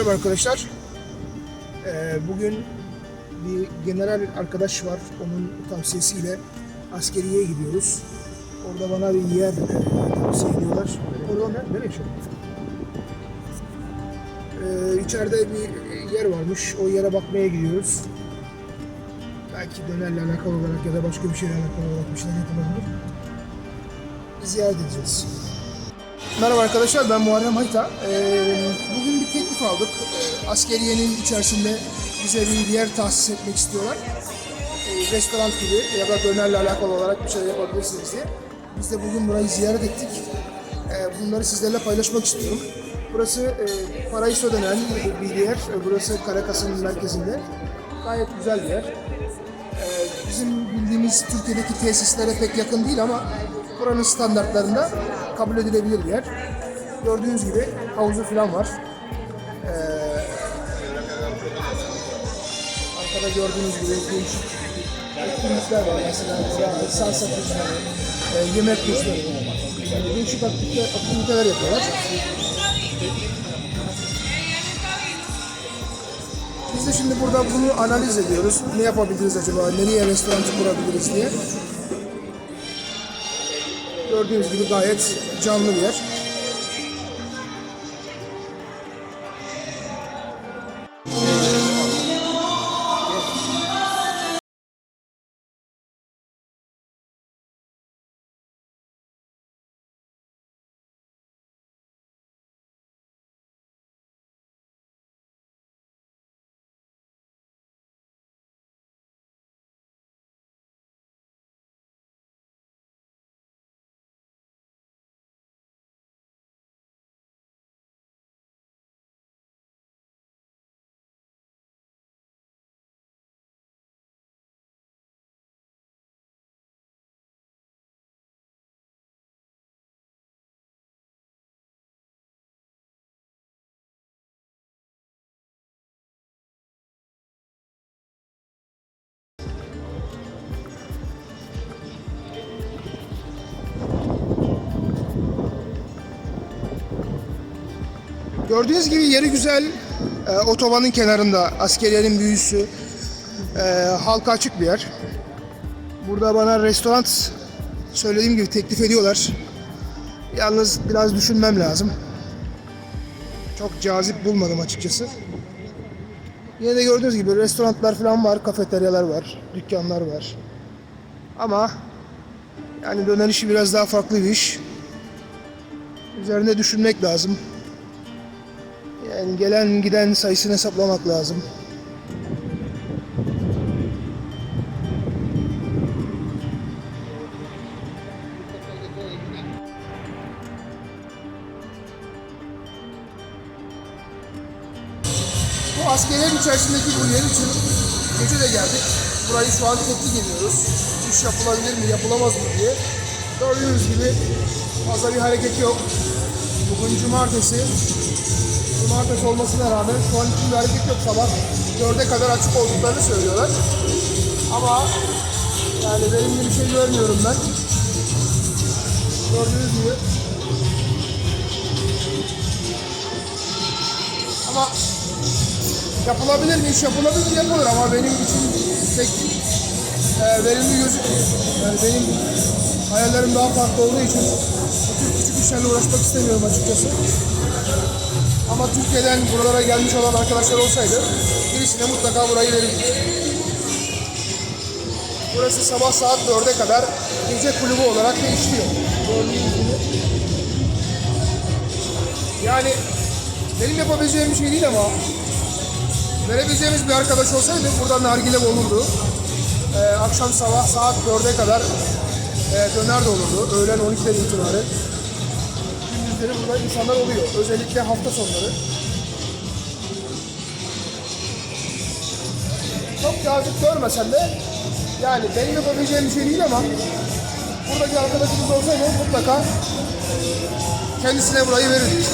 Merhaba arkadaşlar. Ee, bugün bir general arkadaş var. Onun tavsiyesiyle askeriyeye gidiyoruz. Orada bana bir yer e, tavsiye ediyorlar. Orada ne? Nereye şu? Ee, içeride bir yer varmış. O yere bakmaya gidiyoruz. Belki dönerle alakalı olarak ya da başka bir şeyle alakalı olarak bir şeyler yapılabilir. Ziyaret edeceğiz. Merhaba arkadaşlar ben Muharrem Hayta. Ee, bugün bir teklif aldık. Askeriyenin içerisinde bize bir yer tahsis etmek istiyorlar. Ee, restoran gibi ya da dönerle alakalı olarak bir şey yapabilirsiniz diye. Biz de bugün burayı ziyaret ettik. Ee, bunları sizlerle paylaşmak istiyorum. Burası e, parayı ödenen bir yer. Ee, Burası Karakas'ın merkezinde. Gayet güzel bir yer. Bizim bildiğimiz Türkiye'deki tesislere pek yakın değil ama buranın standartlarında kabul edilebilir bir yer. Gördüğünüz gibi havuzu falan var. Arkada gördüğünüz gibi değişik etkinlikler var. Mesela salsa kursları, e, yemek kursları, yani değişik aktivite, aktiviteler yapıyorlar. Biz de şimdi burada bunu analiz ediyoruz. Ne yapabiliriz acaba? Nereye restoran kurabiliriz diye. Gördüğünüz gibi gayet canlı bir yer. Gördüğünüz gibi yeri güzel. E, otobanın kenarında askeriyenin büyüsü. E, halka açık bir yer. Burada bana restoran söylediğim gibi teklif ediyorlar. Yalnız biraz düşünmem lazım. Çok cazip bulmadım açıkçası. Yine de gördüğünüz gibi restoranlar falan var, kafeteryalar var, dükkanlar var. Ama yani döner işi biraz daha farklı bir iş. Üzerinde düşünmek lazım. Yani gelen giden sayısını hesaplamak lazım. Bu askeriyenin içerisindeki bu yer için gece de geldik. Burayı şu an tetkik ediyoruz. İş yapılabilir mi, yapılamaz mı diye. Gördüğünüz gibi fazla bir hareket yok. Bugün cumartesi. Cumartesi olmasına rağmen şu an için bir yok. Sabah 4'e kadar açık olduklarını söylüyorlar. Ama yani verimli bir şey görmüyorum ben. Gördüğünüz gibi. Ama yapılabilir mi? İş yapılabilir yapılır ama benim için pek e, verimli gözükmüyor. Yani benim hayallerim daha farklı olduğu için tür küçük işlerle uğraşmak istemiyorum açıkçası. Ama Türkiye'den buralara gelmiş olan arkadaşlar olsaydı birisine mutlaka burayı verirdim. Burası sabah saat 4'e kadar gece kulübü olarak gibi. Yani benim yapabileceğim bir şey değil ama verebileceğimiz bir arkadaş olsaydı buradan nargile olurdu. Ee, akşam sabah saat 4'e kadar e, döner de olurdu. Öğlen 12'den itibaren. Gündüzleri burada insanlar oluyor. Özellikle hafta sonları. Çok cazip görmesem de yani benim yapabileceğim bir şey değil ama buradaki arkadaşımız olsaydı mutlaka kendisine burayı verirdik.